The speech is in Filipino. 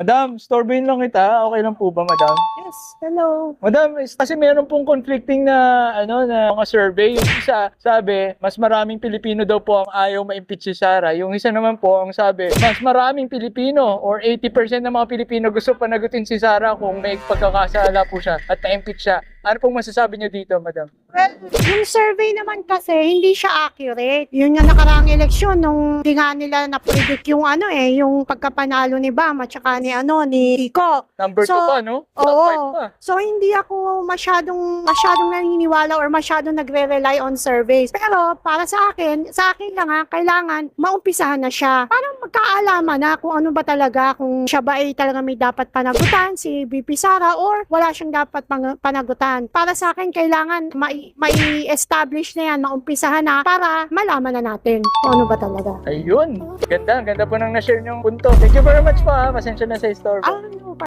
Madam, storeboyin lang kita. Okay lang po ba, madam? Yes, hello. Madam, is- kasi meron pong conflicting na ano na mga survey. Yung isa sabi, mas maraming Pilipino daw po ang ayaw ma-impeach si Sara. Yung isa naman po ang sabi, mas maraming Pilipino or 80% ng mga Pilipino gusto panagutin si Sara kung may pagkakasala po siya at na-impeach siya. Ano pong masasabi niyo dito, madam? Well, yung survey naman kasi, hindi siya accurate. Yun nga nakaraang eleksyon, nung hindi nga nila na-predict yung ano eh, yung pagkapanalo ni Bam at saka ni ano, ni Kiko. Number 2 So, pa, no? Top oo. pa. So, hindi ako masyadong, masyadong naniniwala or masyadong nagre-rely on surveys. Pero, para sa akin, sa akin lang ha, kailangan maumpisahan na siya. Para magkaalaman na kung ano ba talaga, kung siya ba ay talaga may dapat panagutan, si BP Sara, or wala siyang dapat panagutan. Para sa akin, kailangan mai- mai-establish na yan, maumpisahan na, para malaman na natin kung ano ba talaga. Ayun. Ganda. Ganda po nang na-share niyong punto. Thank you very much po ha. Pasensya na sa store. Ano